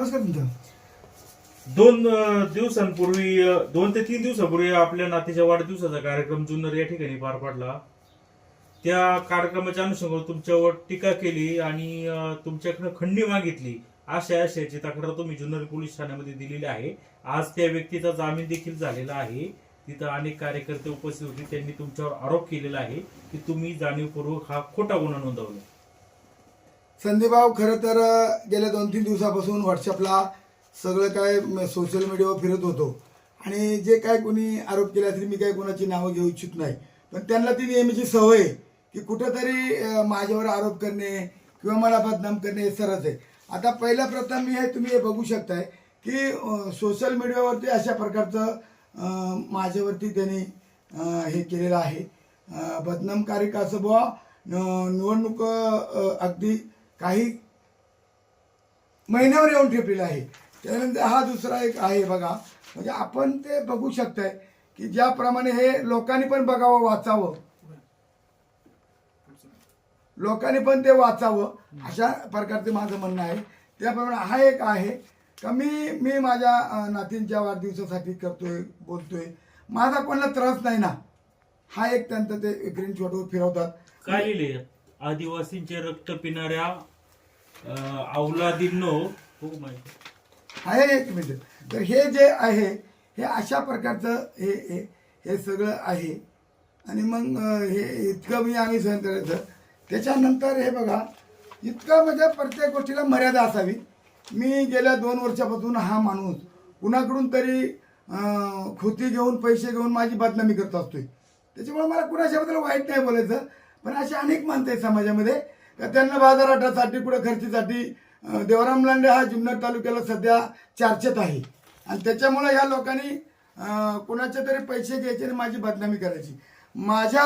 नमस्कार तुमचा दोन दिवसांपूर्वी दोन ते तीन दिवसापूर्वी आपल्या नातीच्या वाढदिवसाचा कार्यक्रम जुन्नर या ठिकाणी पार पडला. त्या कार्यक्रमाच्या अनुषंगावर तुमच्यावर टीका केली आणि तुमच्याकडनं खंडी मागितली. अशा आशयाची तक्रार तुम्ही जुन्नर पोलीस ठाण्यामध्ये दिलेली आहे. आज त्या व्यक्तीचा जामीन देखील झालेला आहे. तिथं अनेक कार्यकर्ते उपस्थित होते. त्यांनी तुमच्यावर आरोप केलेला आहे की तुम्ही जाणीवपूर्वक हा खोटा गुन्हा नोंदवला. संदीपभाऊ खरं तर गेल्या दोन तीन दिवसापासून व्हॉट्सअपला सगळं काय सोशल मीडियावर फिरत होतो. आणि जे काय कोणी आरोप केला तरी मी काय कोणाची नावं घेऊ इच्छित नाही. पण त्यांना ती नेहमीची सवय की कुठंतरी माझ्यावर आरोप करणे किंवा मला बदनाम करणे हे सरच आहे. आता पहिल्या प्रथम मी हे तुम्ही हे बघू शकताय की सोशल मीडियावरती अशा प्रकारचं माझ्यावरती त्यांनी हे केलेलं आहे. अं, बदनामकारी का असं बुवा निवडणूक अगदी काही महिन्यावर येऊन ठेपलेला आहे. त्यानंतर हा दुसरा एक आहे बघा. म्हणजे आपण ते बघू शकताय की ज्याप्रमाणे हे लोकांनी पण बघावं वाचावं. लोकांनी पण ते वाचावं. अशा प्रकारचे माझं म्हणणं आहे. त्याप्रमाणे हा एक आहे. का मी मी माझ्या नातींच्या वाढदिवसासाठी करतोय बोलतोय. माझा कोणाला त्रास नाही ना. हा एक त्यांचं ते स्क्रीनशॉटवर फिरवतात. काय लिहिले आदिवासींचे रक्त पिणाऱ्या अ, अवलादींनो हो माहिती. आहे एक मिनिट. तर हे जे आहे हे अशा प्रकारचं हे हे हे सगळं आहे. आणि मग हे इतकं मी आम्ही सहन करायचं त्याच्यानंतर हे बघा इतकं म्हणजे प्रत्येक गोष्टीला मर्यादा असावी. मी गेल्या दोन वर्षापासून हा माणूस कुणाकडून तरी खोती घेऊन पैसे घेऊन माझी बदनामी करत असतोय. त्याच्यामुळे मला कुणाच्याबद्दल वाईट नाही बोलायचं. पण असे अनेक माणसं आहेत समाजामध्ये. का त्यांना बाजारहाटासाठी कुठं खर्चीसाठी देवराम लांडे हा जुन्नर तालुक्याला सध्या चर्चेत आहे. आणि त्याच्यामुळं ह्या लोकांनी कुणाचे तरी पैसे घ्यायचे आणि माझी बदनामी करायची. माझ्या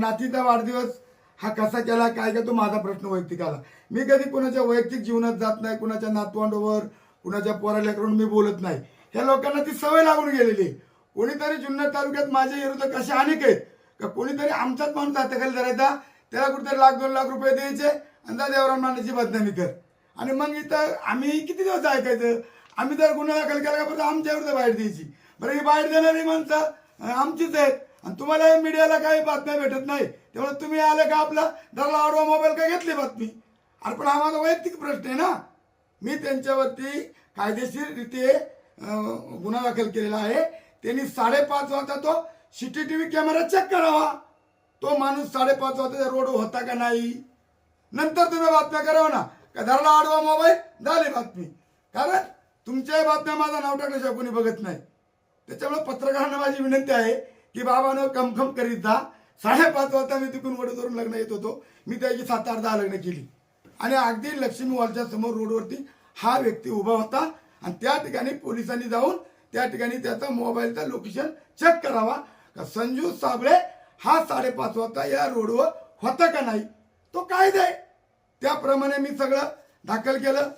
नातीचा वाढदिवस हा कसा केला काय का तो माझा प्रश्न वैयक्तिक आला. मी कधी कुणाच्या वैयक्तिक जीवनात जात नाही कुणाच्या नातवांडोवर कुणाच्या पोराल्याकडून मी बोलत नाही. ह्या लोकांना ती सवय लागून गेलेली आहे. कोणीतरी जुन्नर तालुक्यात माझे विरोधक असे अनेक आहेत. का कोणीतरी आमचाच माणूस हाताखाली धरायचा त्याला कुठेतरी लाख दोन लाख रुपये द्यायचे आणि त्या देवराम मानाची बदनामी कर. आणि मग इथं आम्ही किती दिवस ऐकायचं? आम्ही जर गुन्हा दाखल केला का पण आमच्या विरुद्ध बाहेर द्यायची. बरं ही बाहेर देणारी माणसं आमचीच आहेत. आणि तुम्हाला मीडियाला काही बातम्या भेटत नाही. त्यामुळे तुम्ही आले का आपला? दरला आडवा मोबाईल काय घेतली बातमी? अरे पण हा माझा वैयक्तिक प्रश्न आहे ना. मी त्यांच्यावरती कायदेशीर रीती गुन्हा दाखल केलेला आहे. त्यांनी साडेपाच वाजता तो सीसीटीव्ही कॅमेरा चेक करावा. तो माणूस साडेपाच वाजता रोड होता का नाही? नंतर तुम्ही बातम्या करावा ना. का धरला आडवा मोबाईल? झाली बातमी. कारण तुमच्याही बातम्या माझं नाव टाकल्याशिवाय कोणी बघत नाही. त्याच्यामुळे पत्रकारांना माझी विनंती आहे की बाबानं कमखम करीत जा. साडेपाच वाजता मी तिकडून वडोदरून लग्न येत होतो. मी त्याची सात आठ दहा लग्न केली. आणि अगदी लक्ष्मी वॉलच्या समोर रोडवरती हा व्यक्ती उभा होता. आणि त्या ठिकाणी पोलिसांनी जाऊन त्या ठिकाणी त्याचा मोबाईलचा लोकेशन चेक करावा. का संजू साबळे हा साडेपाच वाजता या रोडवर होता का नाही? तो कायदा आहे. त्याप्रमाणे मी सगळं दाखल केलं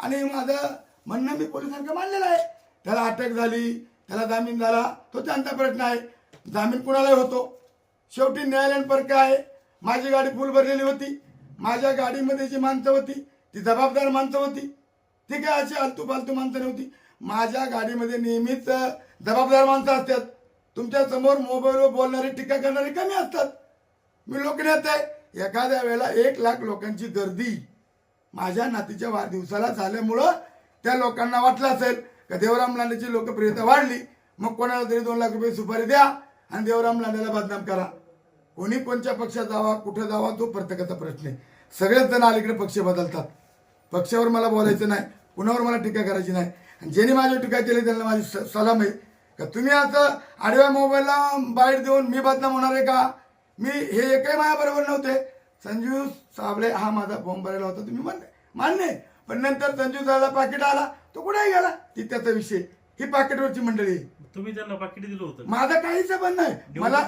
आणि माझं म्हणणं मी पोलिसांकडे मांडलेलं आहे. त्याला अटक झाली त्याला जामीन झाला तो त्यांचा प्रश्न आहे. जामीन कुणालाही होतो. शेवटी न्यायालयीन पर आहे. माझी गाडी फुल भरलेली होती. माझ्या गाडीमध्ये जी माणसं होती ती जबाबदार माणसं होती. ती काय अशी आलतू फालतू माणसं नव्हती. माझ्या गाडीमध्ये नेहमीच जबाबदार माणसं असतात. तुमच्यासमोर मोबाईलवर बोलणारे टीका करणारे कमी असतात. मी लोकनेत आहे. एखाद्या वेळेला एक लाख लोकांची गर्दी माझ्या नातीच्या वाढदिवसाला झाल्यामुळं त्या लोकांना वाटलं असेल का देवराम लांडेची लोकप्रियता वाढली. मग कोणाला तरी दोन लाख रुपये सुपारी द्या आणि देवराम लांडेला बदनाम करा. कोणी कोणत्या पक्षात जावा कुठं जावा तो प्रत्येकाचा प्रश्न आहे. सगळेच जण अलीकडे पक्ष बदलतात. पक्षावर मला बोलायचं नाही कुणावर मला टीका करायची नाही. आणि ज्यांनी माझी टीका केली त्यांना माझी स- सलाम आहे. का तुम्ही आता आडव्या मोबाईलला बाईट देऊन मी बदनाम होणार आहे का? मी हे एकही माझ्याबरोबर नव्हते. संजू साबळे हा माझा फॉर्म भरायला होता. तुम्ही मान्य मान्य. पण नंतर संजू साबळा पाकिट आला. तो कुठेही गेला. ती त्याचा विषय ही पाकिटवरची मंडळी. तुम्ही त्यांना पाकिट दिलं होतं. माझा काहीच संबंध नाही. मला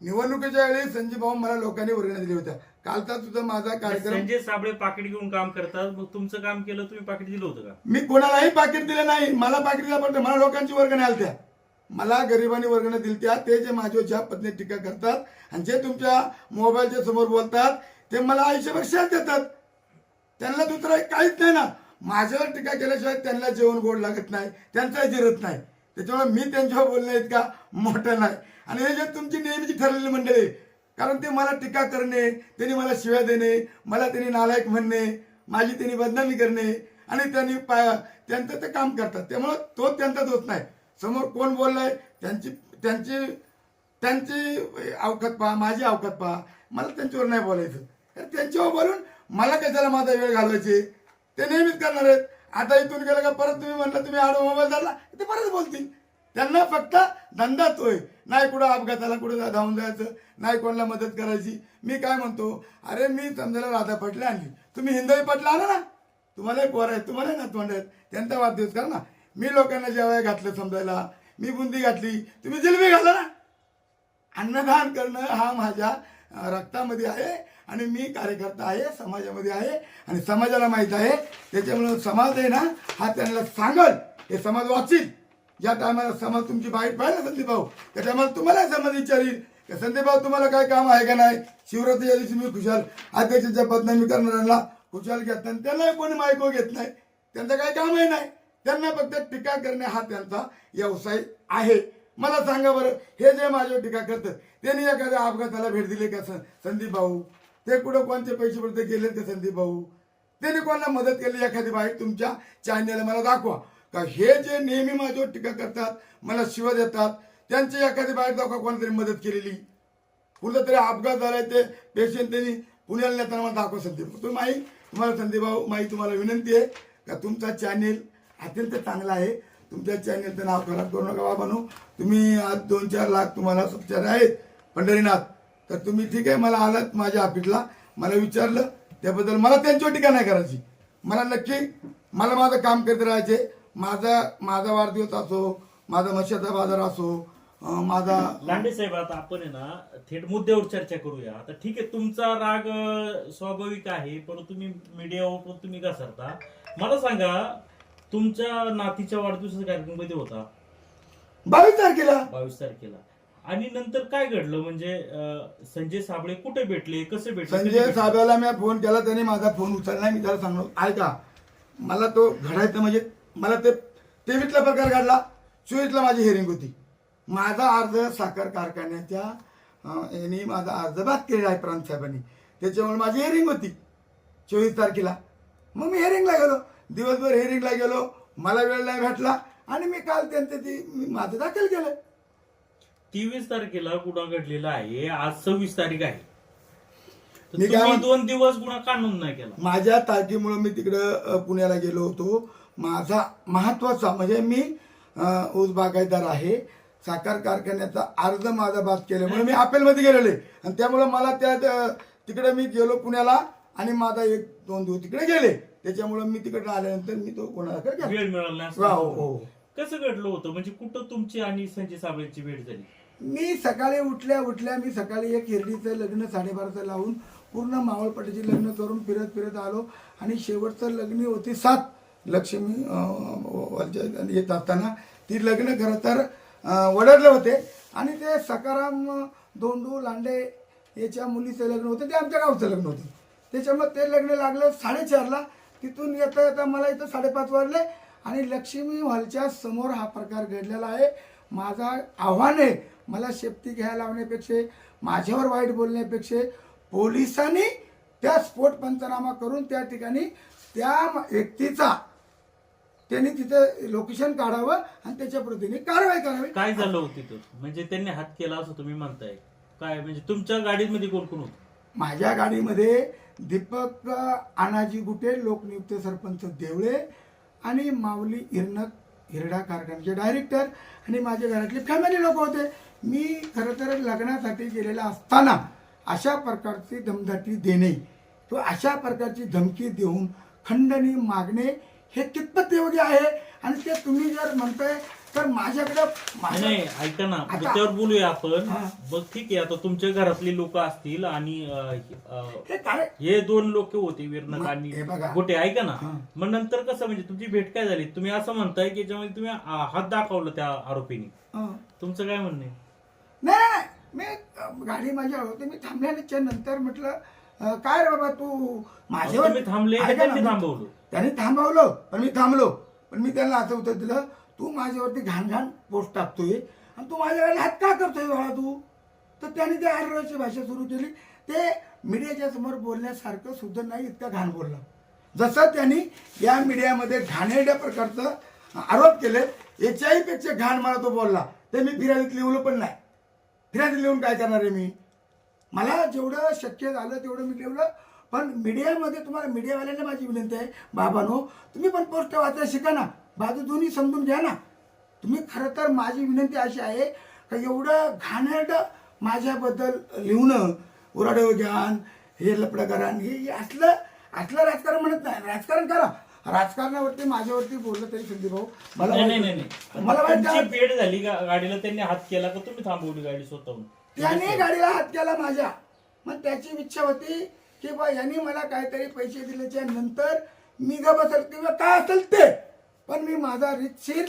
निवडणुकीच्या वेळी संजय भाऊ मला लोकांनी वर्गण्या दिल्या होत्या. कालचा तुझा माझा कार्यक्रम संजय साबळे पाकिट घेऊन काम करतात. मग तुमचं काम केलं तुम्ही पाकिट दिलं होतं का? मी कोणालाही पाकिट दिलं नाही. मला पाकिट दिलं पण मला लोकांची वर्गण्या आलत्या. मला गरिबांनी वर्गण्या दिलत्या. ते जे माझ्यावर ज्या पद्धतीने टीका करतात आणि जे तुमच्या मोबाईलच्या समोर बोलतात ते मला आयुष्यभर शेअर देतात. त्यांना दुसरं काहीच नाही ना. माझ्यावर टीका केल्याशिवाय त्यांना जेवण गोड लागत नाही. त्यांचा जिरत नाही. त्याच्यामुळे मी त्यांच्यावर बोलणं इतका मोठं नाही. आणि हे जे तुमची नेहमीची ठरलेली मंडळी आहे, कारण ते मला टीका करणे त्यांनी मला शिव्या देणे मला त्यांनी नालायक म्हणणे माझी त्यांनी बदनामी करणे आणि त्यांनी त्यांचं ते काम करतात. त्यामुळं तो त्यांचा दोष नाही. समोर कोण बोललाय त्यांची त्यांची त्यांची अवकात पहा माझी अवकात पहा. मला त्यांच्यावर नाही बोलायचं. तर त्यांच्यावर बोलून मला कशाला माझा वेळ घालवायचे? ते नेहमीच करणार आहेत. आता इथून गेलं का परत तुम्ही म्हणलं तुम्ही आडो मोबाईल धरला ते परत बोलतील. त्यांना फक्त धंदा तोय नाही कुठं अपघाताला कुठं धावून जायचं नाही कोणाला मदत करायची. मी काय म्हणतो अरे मी समजायला राधा पटले आणली तुम्ही हिंदवी पटला आला ना? तुम्हालाही पोर आहेत तुम्हालाही नातवंड आहेत. त्यांचा वाढदिवस करा ना. मी लोकांना जेवाय घातलं समजायला मी बुंदी घातली तुम्ही जिलबी घाला ना. अन्नदान करणं हा माझ्या रक्तामध्ये आहे आणि मी कार्यकर्ता आहे समाजामध्ये आहे आणि समाजाला माहीत आहे. त्याच्यामुळं समाज आहे ना हा त्यांना सांगल हे समाज वाचील. ज्या टायमाला समाज तुमची बाईट पाहिजे ना संदीप भाऊ त्या टायमाला तुम्हाला समाज विचारील का संदीप भाऊ तुम्हाला काय काम आहे का नाही? शिवरात्रीच्या दिवशी मी खुशाल अध्यक्षाच्या बदनामी करणाऱ्यांना खुशाल घेत नाही त्यांनाही कोणी मायको घेत नाही त्यांचं काही कामही नाही त्यांना फक्त टीका करणे हा त्यांचा व्यवसाय आहे. मला सांगा बरं हे जे माझ्यावर टीका करतात त्यांनी एखाद्या अपघाताला भेट दिली का सं- संदीप भाऊ? ते कुठं कोणते पैसे पडते गेले ते संदीप भाऊ? त्यांनी कोणाला मदत केली एखादी बाईक तुमच्या चॅनलला मला दाखवा. का हे जे नेहमी माझ्यावर टीका करतात मला शिवा देतात त्यांची एखादी बाहेर दाखवा कोणतरी मदत केलेली. कुठं तरी अपघात झालाय ते पेशंट त्यांनी पुण्याला नेताना मला दाखव संदीप तुम्ही माई तुम्हाला संदीप भाऊ माई तुम्हाला विनंती आहे का तुमचा चॅनेल अत्यंत चांगला आहे. तुमच्या चॅनेलचं नाव खराब करू नका बाबांनो. तुम्ही आज दोन चार लाख तुम्हाला सबचार आहेत पंढरीनाथ. तर तुम्ही ठीक आहे मला आलात माझ्या ऑफिसला मला विचारलं त्याबद्दल मला त्यांच्यावर टीका नाही करायची. मला नक्की मला माझं काम करत राहायचे माझा माझा वाढदिवस असो माझा मशाचा बाजार असो अं, माझा लांडे साहेब आता आपण आहे ना थेट मुद्द्यावर चर्चा करूया. आता ठीक आहे तुमचा राग अं, स्वाभाविक आहे परंतु तुम्ही मीडियावर पण तुम्ही घसरता. मला सांगा तुमच्या नातीच्या वाढदिवसाचा कार्यक्रम कधी होता? बावीस तारखेला. बावीस तारखेला. आणि नंतर काय घडलं? म्हणजे अं, संजय साबळे कुठे भेटले? कसे भेटले? कधी संजय भेटले? साहेबाला मी फोन केला त्याने माझा फोन उचलला मी त्याला सांगलो ऐका मला तो घडायचं म्हणजे मला ते तेवीसला प्रकार घडला चोवीसला माझी हिअरिंग होती. माझा अर्ज साखर कारखान्याच्या यांनी माझा अर्ज बाद केलेला आहे प्रांत साहेबांनी. त्याच्यामुळे माझी हिअरिंग होती. चोवीस तारखेला. मग मी हेअरिंगला गेलो. दिवसभर हेअरिंगला गेलो. मला वेळ नाही भेटला. आणि मी काल त्यांचं ती मी माझं दाखल केलं. तेवीस तारखेला गुन्हा घडलेला आहे. आज सव्वीस तारीख आहे. मी काय दोन दिवस गुन्हा का नोंद नाही केला. माझ्या तारखेमुळं मी तिकडं पुण्याला गेलो होतो. माझा महत्त्वाचा म्हणजे मी ऊस बागायतदार आहे. साखर कारखान्याचा अर्ज माझा बाद केल्यामुळे मी अपेलमध्ये गेलेले आणि त्यामुळं मला त्या तिकडे मी गेलो पुण्याला आणि माझा एक दोन दिवस तिकडे गेले. त्याच्यामुळं मी तिकडे आल्यानंतर मी तो कोणाला वेळ मिळाला असं हो, हो. कसं घडलं होतं? म्हणजे कुठं तुमची आणि संजय साबळेची भेट झाली? मी सकाळी उठल्या उठल्या मी सकाळी एक हिरडीचं लग्न साडेबाराचं लावून पूर्ण मावळपट्टीचे लग्न करून फिरत फिरत आलो. आणि शेवटचं लग्न होती सात. लक्ष्मी अं, येत असताना ती लग्न खरं तर अं, वडरले होते. आणि ते सकाराम दोंडू लांडे याच्या मुलीचं लग्न होतं. ते आमच्या गावचं लग्न होतं. त्याच्यामुळे ते लग्न लागलं साडेचारला. तिथून येता येता मला इथं साडेपाच वाजले. आणि लक्ष्मी हॉलच्या समोर हा प्रकार घडलेला आहे. माझा आव्हान आहे मला शेपटी घ्यायला लावण्यापेक्षा माझ्यावर वाईट बोलण्यापेक्षा पोलिसांनी त्या स्फोट पंचनामा करून त्या ठिकाणी त्या व्यक्तीचा त्यांनी तिथं लोकेशन काढावं आणि त्याच्या पुढे त्यांनी कारवाई करावी. काय झालं होतं तिथं? म्हणजे त्यांनी हात केला असं तुम्ही म्हणताय. काय म्हणजे तुमच्या गाडीमध्ये कोण कोण होतं? माझ्या गाडीमध्ये दीपक आनाजी गुटे लोकनियुक्त सरपंच देवळे आणि माऊली हिरणक हिरडा कारखान्याचे डायरेक्टर आणि माझ्या घरातले फॅमिली लोक होते. मी खरं तर लग्नासाठी गेलेला असताना अशा प्रकारची दमदाटी देणे तो अशा प्रकारची धमकी देऊन खंडणी मागणे हे कितपत योग्य आहे? आणि ते तुम्ही जर म्हणताय तर माझ्याकडं नाही, माझ्या नाही ऐका ना. आता- त्याच्यावर बोलूया आपण. हा. बघ ठीक आहे आता तुमच्या घरातली लोक असतील आणि अं, अं, हे काय? हे दोन लोक होते विरणक मग आणि हे बघा. गोटे ऐका ना. हा. मग नंतर कसं म्हणजे तुमची भेट काय झाली? तुम्ही असं म्हणताय की याच्यामध्ये तुम्ही हात दाखवलं त्या आरोपीने. हं. तुमचं काय म्हणणं आहे? नाही नाही, नाही. मी अ, गाडी माझ्या होती. मी थांबल्याच्या नंतर म्हटलं अं, काय रे बाबा तू? माझ्यावर तुम्ही थांबले का ऐका ना, त्यांनी मी- थांबवलं? त्यांनी थांबवलं पण मी थांबलो. पण मी त्यांना असं उत्तर दिलं तू माझ्यावरती घाण घाण पोस्ट टाकतोय आणि तू माझ्याकडे हात का करतोय बाळा तू? तर त्यांनी ते आर्यची भाषा सुरू केली. ते मीडियाच्या समोर बोलण्यासारखं सुद्धा नाही इतकं घाण बोललं. जसं त्यांनी या मीडियामध्ये घाणेरड्या प्रकारचं आरोप केले याच्याही पेक्षा घाण मला तो बोलला. ते मी फिर्यादीत लिहिलं पण नाही. फिर्यादीत लिहून काय करणार आहे मी? मला जेवढं शक्य झालं तेवढं मी ठेवलं. पण मीडियामध्ये तुम्हाला मीडियावाल्यांना माझी विनंती आहे बाबानो तुम्ही पण पोस्ट वाचायला शिका ना. बाजू दोन्ही समजून घ्या ना. तुम्ही खरं तर माझी विनंती अशी आहे का एवढं घाणेरड माझ्याबद्दल लिहून उराडव ज्ञान हे लपडकरण हे हे असलं असलं राजकारण म्हणत नाही. राजकारण करा. राजकारणावरती माझ्यावरती बोललं तरी संदीप भाऊ. मला नाही. मला वाटतं. पेड झाली गाडीला त्यांनी हात केला का? तुम्ही थांबवली गाडी स्वतःहून. त्याने गाडीला हात केला माझ्या. मग त्याची इच्छा होती की बा यांनी मला काहीतरी पैसे दिल्याच्या नंतर मी ग बसल किंवा काय असेल ते. पण मी माझा रितशीर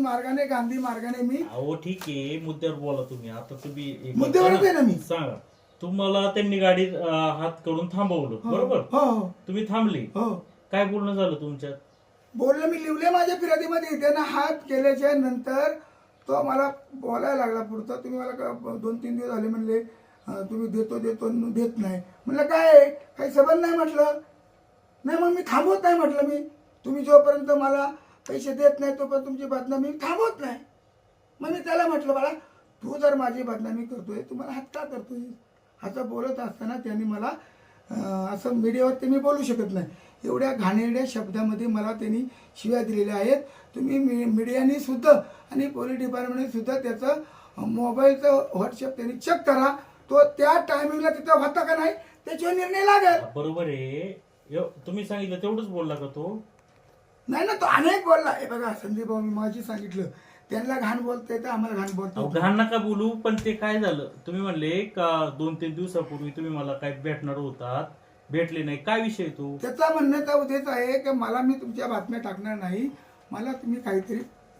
मार्गाने गांधी मार्गाने मी अहो ठीक आहे. मुद्द्यावर बोला तुम्ही. आता तुम्ही एक मुद्द्यावरच आहे ना. मी. सांगा. तुम्हाला त्यांनी गाडी अं, हात करून थांबवलं. बरोबर? हो हो. तुम्ही थांबले. हो. काय बोलणं झालं तुमच्यात? बोललं मी लिवले माझ्या फिर्यादीमध्ये. त्यांना हात केल्याच्यानंतर तो मला बोलायला लागला पुढचा. तुम्ही मला का- दोन तीन दिवस झाले म्हणले तुम्ही देतो देतो देत नाही. म्हणलं काय? आहे? काही सबंध नाही म्हटलं. नाही मग मी थांबवत नाही म्हटलं मी. तुम्ही जोपर्यंत मला पैसे देत नाही तोपर्यंत तुमची बदनामी मी थांबवत नाही. मग मी त्याला म्हटलं बाळा तू जर माझी बदनामी करतोय तू मला हात का करतोय. असं बोलत असताना त्यांनी मला असं मीडियावरती मी बोलू शकत नाही. एवढ्या घाणेरड्या शब्दामध्ये मला त्यांनी शिव्या दिलेल्या आहेत. तुम्ही मी मीडियाने सुद्धा आणि पोलीस डिपार्टमेंटने सुद्धा त्याचं मोबाईलचं व्हॉट्सअप त्यांनी चेक करा. तो त्या टायमिंगला तिथं होता का नाही त्याच्यावर निर्णय लागेल. बरोबर आहे. तुम्ही सांगितलं तेवढंच बोलला का तो? नाही ना तो अनेक बोलला. हे बघा संदीप भाऊ मी माझी सांगितलं. त्यांना घाण बोलता येतं आम्हाला घाण बोलता. घाण नका बोलू पण ते काय झालं? तुम्ही म्हणले का दोन तीन दिवसापूर्वी तुम्ही मला काय भेटणार होतात? भेटले नाही. काय विषय तो? त्याचा म्हणण्याचा उद्देश आहे की मला मी तुमच्या बातम्या टाकणार नाही. मला तुम्ही काहीतरी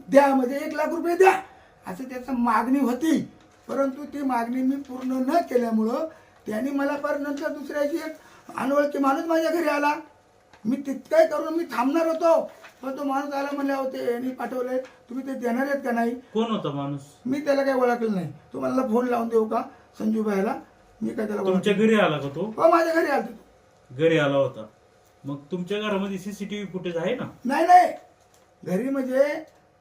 द्या म्हणजे एक लाख रुपये द्या. असं त्याचं मागणी होती. परंतु ती मागणी मी पूर्ण न केल्यामुळं त्यांनी मला पर नंतर दुसऱ्याची एक अनोळखी माणूस माझ्या घरी आला. मी तितकंही करून मी थांबणार होतो. पण तो माणूस आला म्हणले होते यांनी पाठवलंय तुम्ही ते देणार आहेत का नाही? कोण होता माणूस? मी त्याला काही ओळखलं नाही. तुम्हाला फोन लावून देऊ का संजू भाईला मी काय त्याला तुमच्या ओळखलं घरी आला का तो? हो माझ्या घरी आलतो तो. घरी आला होता. मग तुमच्या घरामध्ये सीसीटीव्ही फुटेज आहे ना? नाही नाही. घरी म्हणजे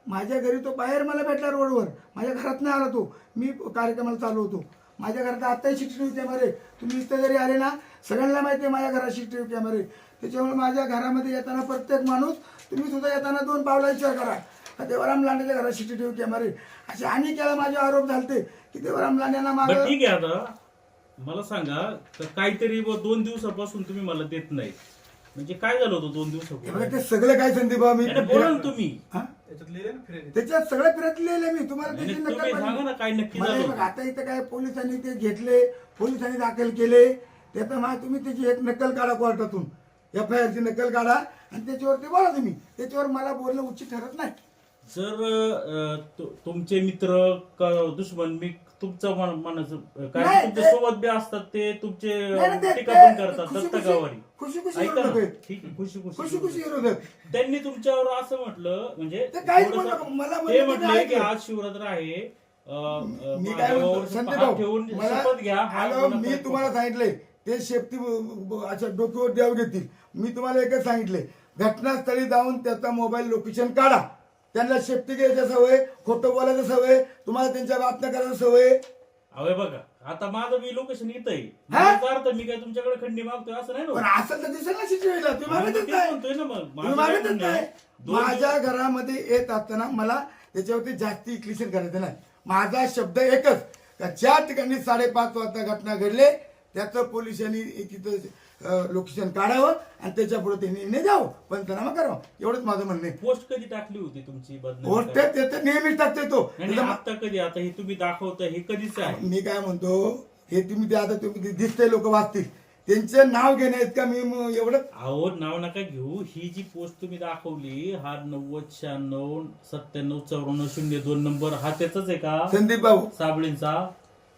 माझ्या घरी तो बाहेर मला भेटला रोडवर. माझ्या घरात नाही आला तो. मी कार्यक्रमाला चालू होतो. माझ्या घरात आत्ताही सीसीटीव्ही कॅमेरे तुम्ही इथं जरी आले ना सगळ्यांना माहिती आहे माझ्या घरात सीसीटीव्ही कॅमेरे त्याच्यामुळे माझ्या घरामध्ये येताना प्रत्येक माणूस तुम्ही सुद्धा येताना दोन पावला विचार करा. का देवराम लांडेच्या घरात सीसीटीव्ही कॅमेरे असे अनेक याला माझे आरोप झालते की देवराम लांडेंना बरं मागं ठीक आहे आता. मला सांगा तर काहीतरी ब- दोन दिवसापासून तुम्ही मला देत नाही म्हणजे काय झालं होतं दोन हे बघा दिवसापूर्वी ते सगळं काय संदीप मी नाही, बोला ना तुम्ही. हा? त्याच्यात लिहिले ना फिर्यादी त्याच्यात सगळं फिरत लिहिलं मी. तुम्हाला नाही, त्याची नाही, नक्कल तुम्ही सांगा ना काय पाहिजे. नक्की मला झालं होतं. बघा, आता इथं काय पोलिसांनी ते घेतले पोलिसांनी दाखल केले. त्याचं मा तुम्ही त्याची एक नक्कल काढा कोर्टातून. एफ आय आरची नक्कल काढा. आणि त्याच्यावरती बोला तुम्ही. त्याच्यावर मला बोलणं उचित ठरत नाही. जर अ, तु- तुमचे मित्र का दुश्मन मी तुमचं मन मनाचं काय नाही, तुमच्या ते- सोबत बी असतात ते तुमचे नाही, नाही, ते- टीका ते- पण करतात खुशी- दत्ता खुशी- खुशी- खुशी ऐका विरोधक. ठीक आहे खुशी खुशी खुशी खुशी विरोधक त्यांनी तुमच्यावर असं म्हटलं म्हणजे ते काहीच थोडंसं- म्हणू नका. मला ते म्हणलं ते म्हटले की ऐकलं. आज शिवरात्र आहे. अ, अ, मी काय म्हणतो हात ठेवून मला शपथ घ्या. हा गुन्हा मी तुम्हाला सांगितले ते शेपटी ब- ब- अच्छा डोक्यावर द्याव घेतील. मी तुम्हाला एकच सांगितले घटनास्थळी जाऊन त्याचा मोबाईल लोकेशन काढा. त्यांना शेपटी घ्यायच्या सवय खोटं बोलायचं सवय तुम्हाला त्यांच्या बातम्या करायचं सवय. हे बघा आता माझं मी लोकेशन इथं आहे हा? याचा अर्थ मी काय तुमच्याकडे खंडी मागतोय असं नाही पण ना असं तर दिसेल ना सिच्युएशनला तुम्ही आम्ही मागतच तेच नाही. म्हणतोय ना मग. तुम्ही माझं काय मागतच म्हणणं नाही. आहे? दोन माझ्या घरामध्ये येत असताना मला त्याच्यावरती जास्ती क्लिशन करायचं नाही. माझा शब्द एकच का ज्या ठिकाणी साडेपाच वाजता घटना घडले त्याचं पोलिसांनी तिथं लोकेशन काढावं आणि त्याच्या पुढे त्यांनी निर्णय द्यावं पंचनामा करावं. एवढंच माझं म्हणणं आहे. पोस्ट कधी टाकली होती तुमची करायला? त्याचं नेहमीच टाकतोय तो. आता कधी? आता हे तुम्ही दाखवता हे कधीच आहे? मी काय म्हणतो हे तुम्ही ते आता तुम्ही दिसते लोक वाचतील. त्यांचं नाव घेण्या इतका मी म- एवढं अहो नाव नका घेऊ. ही जी पोस्ट तुम्ही दाखवली हा नव्वद शहाण्णव सत्त्याण्णव चौऱ्याण्णव शून्य दोन नंबर हा त्याचाच आहे का? संदीप भाऊ. साबळींचा.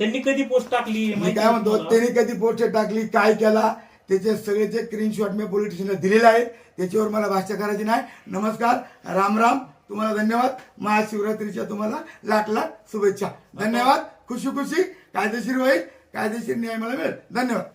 त्यांनी कधी पोस्ट टाकली? हे मी माहिती काय आहे म्हणतो तुम्हाला? त्याने कधी पोस्ट टाकली काय केला? त्याचे सगळेचे स्क्रीनशॉट मी पोलीस स्टेशनला दिलेले आहे त्याच्यावर मला भाष्य करायची नाही. नमस्कार राम राम. तुम्हाला धन्यवाद. महाशिवरात्रीच्या तुम्हाला लाख लाख शुभेच्छा. धन्यवाद. खुशी खुशी. कायदेशीर होईल. कायदेशीर न्याय मला मिळेल. धन्यवाद.